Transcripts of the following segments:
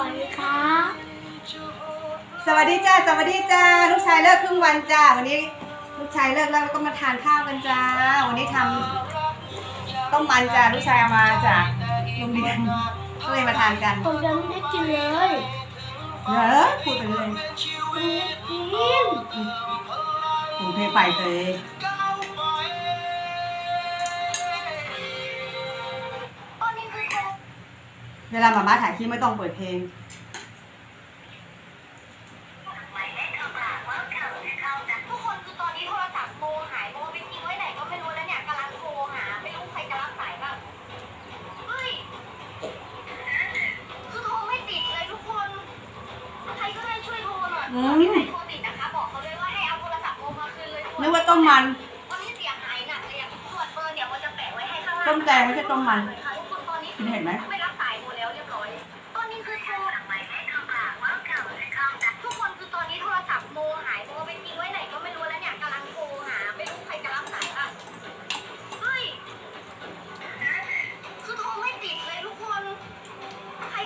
วัสดีครับสวัสดีจ้าสวัสดีจ้าลูกชายเลิกครึ่งวันจ้าวันนี้ลูกชายเลิกแล้วแล้วก็มาทานข้าวกันจ้าวันนี้ทำต้มมันจ้าลูกชายเอามาจากโรงเรียนก็เลยมาทานกันผมยังไม่ได้กินเลยเนอะพูดไปเลยไม่ได้กินหูเพลงไปเลย เวลามาม่าถ่ายคลิปไม่ต้องเปิดเพลงทุกคนคือตอนนี้โทรศัพท์โมหายโมไปทิ้งไว้ไหนก็ไม่รู้แล้วเนี่ยกำลังโทรหาไม่รู้ใครจะรับสายบ้างเฮ้ยคือโทรไม่ติดเลยทุกคนใครก็ได้ช่วยโทรหน่อยอืม ใครโทรติดนะคะบอกเขาด้วยว่าให้เอาโทรศัพท์โมมาคืนเลยนึกว่าต้มมันตอนนี้เสียหายหนักเลยอะส่วนเบอร์เนี่ยโมจะแปะไว้ให้ข้างล่างต้มแตงไม่ใช่ต้มมันค่ะทุกคนตอนนี้คุณเห็นไหม ไม่รับสายโม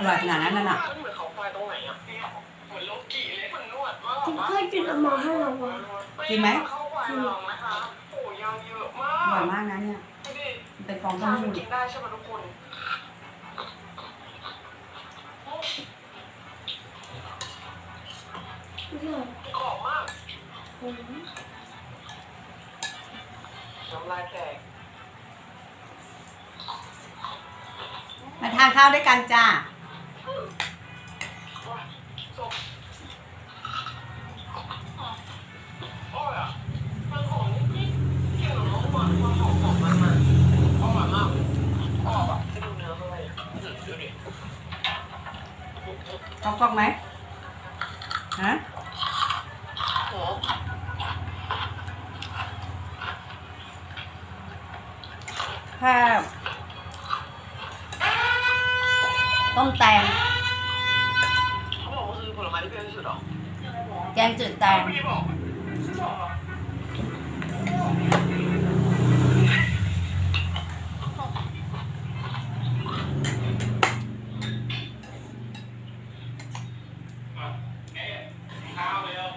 อร่อยขนาดนั้นน่ะน่ะมันเหมือนเขาควายตรงไหนอะเหมือนโลกีเลยเหมือนนวดมากผมเคยกินเอามาให้เราวะกินไหมเขาควายลองนะคะโอ้ยางเยอะมาอร่อยกมากนะเนี่ยดูดิมันเป็นฟองเต้าชาหู้กินได้ใช่ไหมทุกคนไม่ใช่กรอบมากผมน้ำลายแตกมาทานข้าวด้วยกันจ้า เกี่ยวกับน้องหวานความหอมของมันมาอร่อกกรอบอะให้ดูเนื้องไหมฮะหอมแค่ต้มแตง แกงจืดแตงพี่บอกข้าวเร็ว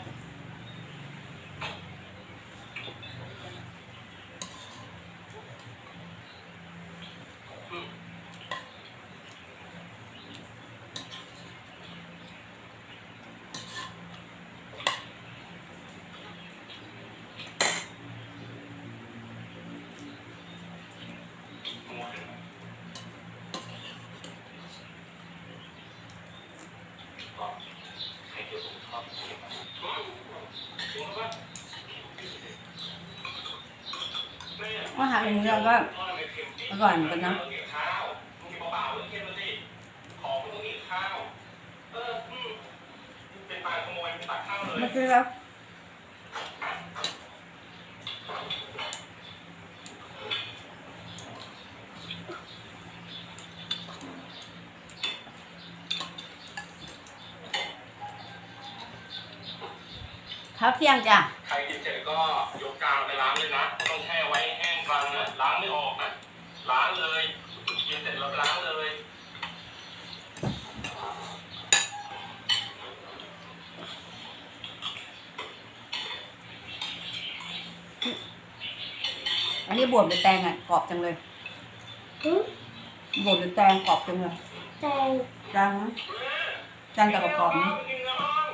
อาหารอย่างนี้เราก็อร่อยเหมือนกันนะข้าวมึงกินเปล่าๆเรื่องเค็มมาสิของมึงต้องกินข้าวมาขโมยตัดข้าวเลยเมื่อกี้แล้วข้าวเที่ยงจ้ะ ใครกินเสร็จก็ ล้างเลยกินเสร็จแล้วล้างเลยอันนี้บวบหรือแตงอะกรอบจังเลยอืมบวบหรือแตงกรอบจังเลยแตงแตงนะแตงกับกรอบๆนะกินน้อง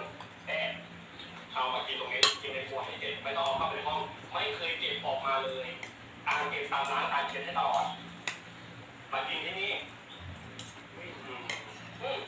แอบเอามากินตรงนี้กินในครัวให้เก็บไม่ต้องเอาเข้าไปในห้อง ไม่เคยเก็บออกมาเลยอ่านเก็บตามร้านอ่านเช็ดให้ตลอดมากินที่นี่อืม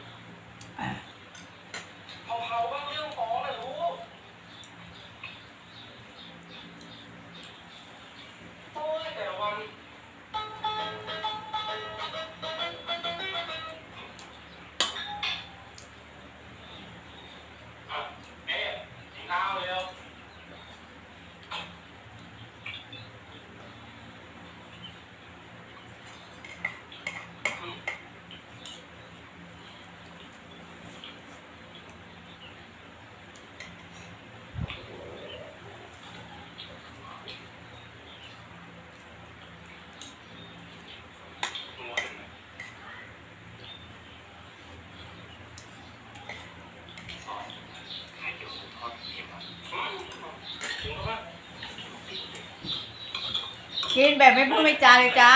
กินแบบไม่พูดไม่จาเลยจ้า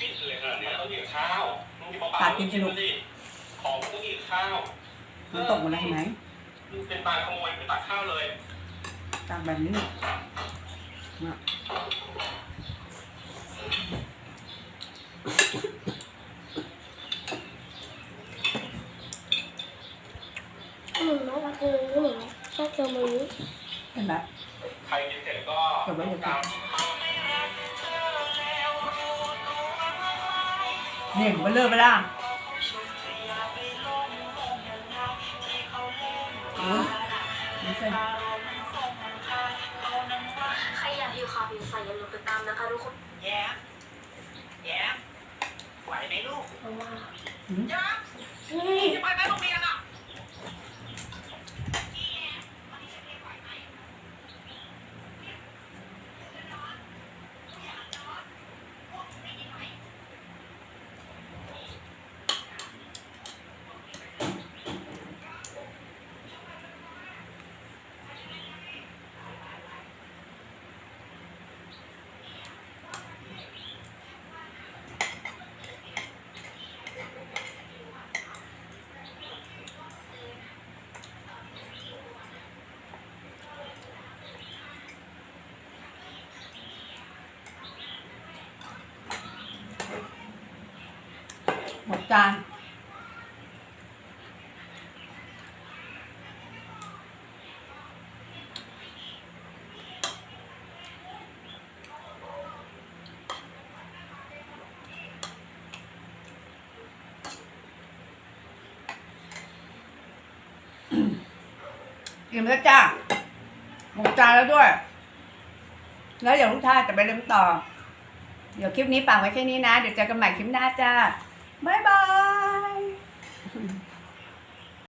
ปิดเลยขนาดนี้ต้องกินข้าวต้องกินเปล่าขาดกินสนุกของต้องกินข้าวมันตกหมดแล้วเห็นไหมเป็นปลาขโมยไปตักข้าวเลยตักแบบนี้น่ะหนูน่ารักเลยหนูชอบเจอมือเห็นไหมใครกินเสร็จก็เก็บไว้อย่า กินนี่ผมเลิกไปละอืมนี่เป็นใครอยากอยู่ข่าวผิวใสอย่าลืมติดตามนะคะทุกคนแย้มแย้มไหวไหมลูกเอาว่าอืมแย้มนี่จะไปไหมโรงเรียน จานอิ่มแล้วจ้าหมดจานแล้วด้วย แล้วเดี๋ยวลูกชายจะไปเล่นต่อ เดี๋ยวคลิปนี้ฝากไว้แค่นี้นะ เดี๋ยวเจอกันใหม่คลิปหน้าจ้า Bye-bye!